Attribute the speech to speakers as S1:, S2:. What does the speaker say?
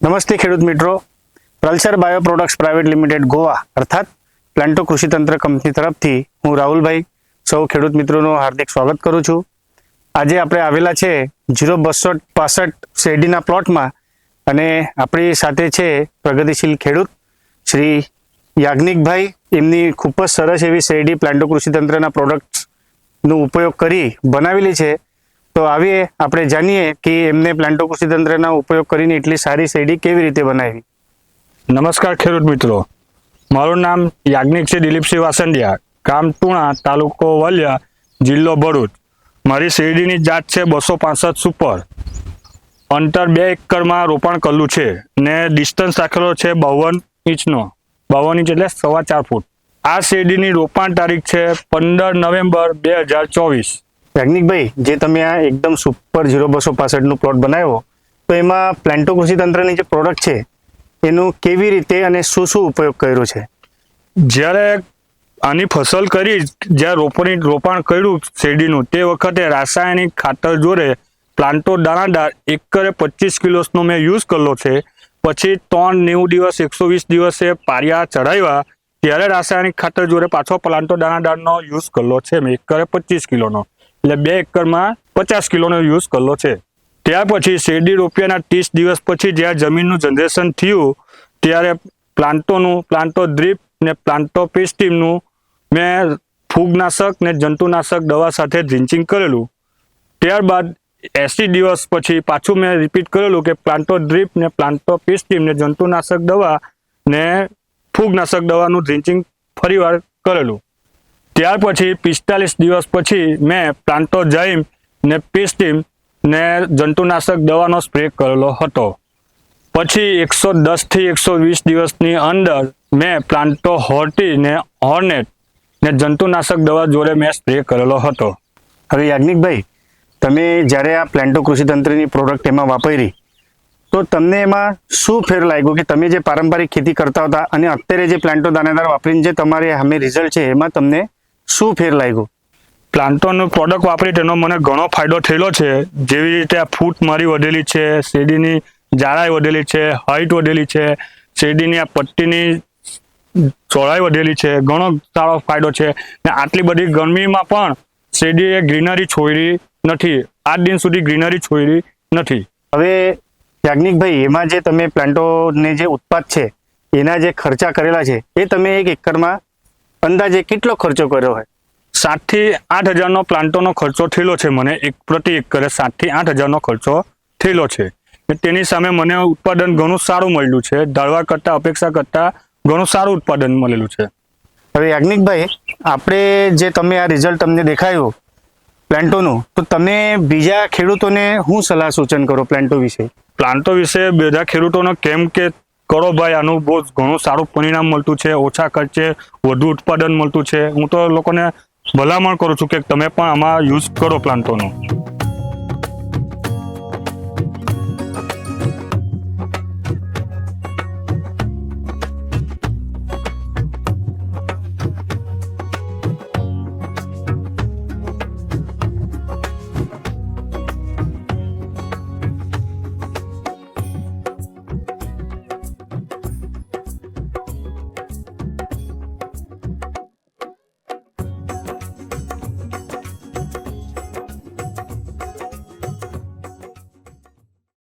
S1: નમસ્તે ખેડૂત મિત્રો. Pulsar bio products private limited Goa અર્થાત પ્લાન્ટો કૃષિતંત્ર કંપની તરફથી હું રાહુલભાઈ સૌ ખેડૂત મિત્રોનું હાર્દિક સ્વાગત કરું છું. આજે આપણે આવેલા છે ઝીરો બસો પાસઠ શેરડીના પ્લોટમાં અને આપણી સાથે છે પ્રગતિશીલ ખેડૂત શ્રી યાજ્ઞિકભાઈ. એમની ખૂબ જ સરસ એવી શેરડી પ્લાન્ટો કૃષિતંત્રના પ્રોડક્ટ્સનો ઉપયોગ કરી બનાવેલી છે. તો આવીએ, આપણે જાણીએ કે એમને પ્લાન્ટો કૃષિતંત્રના ઉપયોગ કરીને એટલી સારી શેરડી કેવી રીતે બનાવી.
S2: નમસ્કાર ખેડૂત મિત્રો. મારું નામ યાજ્ઞિક છે દિલીપસિંહ વાસંડિયા. ગામ ટુણા, તાલુકો વલિયા, જિલ્લો ભરૂચ. મારી શેરડીની જાત છે બસો પાસઠ સુપર. અંતર બે એકરમાં રોપણ કરેલું છે ને ડિસ્ટન્સ રાખેલો છે બાવન ઇંચનો. બાવન ઇંચ એટલે સવા ચાર ફૂટ. આ શેરડીની રોપાણ તારીખ છે પંદર નવેમ્બર બે હજાર ચોવીસ.
S1: યાજ્ઞિકભાઈ જે તમે આ એકદમ સુપર ઝીરો બસો પાસઠનું પ્લોટ બનાવ્યો, તો એમાં પ્લાન્ટો કૃષિતંત્રની જે પ્રોડક્ટ છે, એનું કેવી રીતે અને શું શું ઉપયોગ કર્યો છે?
S2: જ્યારે આની ફસલ કરી, જ્યાં રોપણી, રોપાણ કર્યું શેરડીનું, તે વખતે રાસાયણિક ખાતર જોડે પ્લાન્ટો દાણાદાર એકરે પચીસ કિલોસનો મેં યુઝ કરેલો છે. પછી ત્રણ નેવું દિવસ, એકસો વીસ દિવસે પારિયા ચડાવ્યા ત્યારે રાસાયણિક ખાતર જોડે પાછો પ્લાન્ટો દાણાદારનો યુઝ કરેલો છે, મેં એકરે પચીસ કિલોનો. એટલે બે એકરમાં પચાસ કિલોનો યુઝ કરેલો છે. ત્યાર પછી શેરડી રોપિયાના ત્રીસ દિવસ પછી જ્યારે જમીનનું જનરેશન થયું, ત્યારે પ્લાન્ટોનું, પ્લાન્ટો ડ્રીપ ને પ્લાન્ટો પેસ્ટીમનું મેં ફૂગનાશક ને જંતુનાશક દવા સાથે ડ્રિન્ચિંગ કરેલું. ત્યારબાદ એસી દિવસ પછી પાછું મેં રિપીટ કરેલું કે પ્લાન્ટો ડ્રીપ ને પ્લાન્ટો પેસ્ટીમ ને જંતુનાશક દવા ને ફૂગનાશક દવાનું ડ્રિન્ચિંગ ફરીવાર કરેલું. ત્યાર પછી પિસ્તાલીસ દિવસ પછી મેં પ્લાન્ટો જાઇમ ને પિસ્ટીમ ને જંતુનાશક દવાનો સ્પ્રે કરેલો હતો. પછી એકસો દસથી એકસો વીસ દિવસની અંદર મેં પ્લાન્ટો હોર્ટી ને હોર્નેટ ને જંતુનાશક દવા જોડે મેં સ્પ્રે કરેલો હતો.
S1: હવે યાજ્ઞિકભાઈ, તમે જ્યારે આ પ્લાન્ટો કૃષિતંત્રની પ્રોડક્ટ એમાં વાપરી, તો તમને એમાં શું ફેર લાગ્યો કે તમે જે પારંપરિક ખેતી કરતા હતા અને અત્યારે જે પ્લાન્ટો દાનેદાર વાપરીને જે તમારે સામે રિઝલ્ટ છે, એમાં તમને શું ફેર લાગ્યો?
S2: પ્લાન્ટોનું પ્રોડક્ટ વાપરી તેનો મને ઘણો ફાયદો થયેલો છે. જેવી રીતે આ ફૂટ મારી વધેલી છે, શેરડીની જાડાઈ વધેલી છે હાઈટ વધેલી છે, શેરડીની આ પટ્ટીની ચોળાઈ વધેલી છે, ઘણો સારો ફાયદો છે. ને આટલી બધી ગરમીમાં પણ શેરડીએ ગ્રીનરી છોડી નથી. આજ દિન સુધી ગ્રીનરી છોડી નથી.
S1: હવે યાજ્ઞિકભાઈ, એમાં જે તમે પ્લાન્ટોને જે ઉત્પાદ છે, એના જે ખર્ચા કરેલા છે, એ તમે એક એકરમાં અંદાજે કેટલો ખર્ચો કર્યો હોય?
S2: સાતથી આઠ હજારનો પ્લાન્ટોનો ખર્ચો થયેલો છે મને. એક પ્રતિ એકરે સાતથી આઠ હજારનો ખર્ચો થયેલો છે. તેની સામે મને ઉત્પાદન ઘણું સારું મળ્યું છે. ધારવા કરતાં અપેક્ષા કરતાં ઘણું સારું ઉત્પાદન મળેલું છે.
S1: હવે યાજ્ઞિકભાઈ આપણે જે તમે આ રિઝલ્ટ તમને દેખાયું પ્લાન્ટોનું તો તમે બીજા ખેડૂતોને શું સલાહ સૂચન કરો પ્લાન્ટો વિશે?
S2: પ્લાન્ટો વિશે બધા ખેડૂતોનો કેમ કે કરો ભાઈ, આનું બહુ ઘણું સારું પરિણામ મળતું છે, ઓછા ખર્ચે વધુ ઉત્પાદન મળતું છે. હું તો લોકોને ભલામણ કરું છું કે તમે પણ આમાં યુઝ કરો પ્લાન્ટોનો.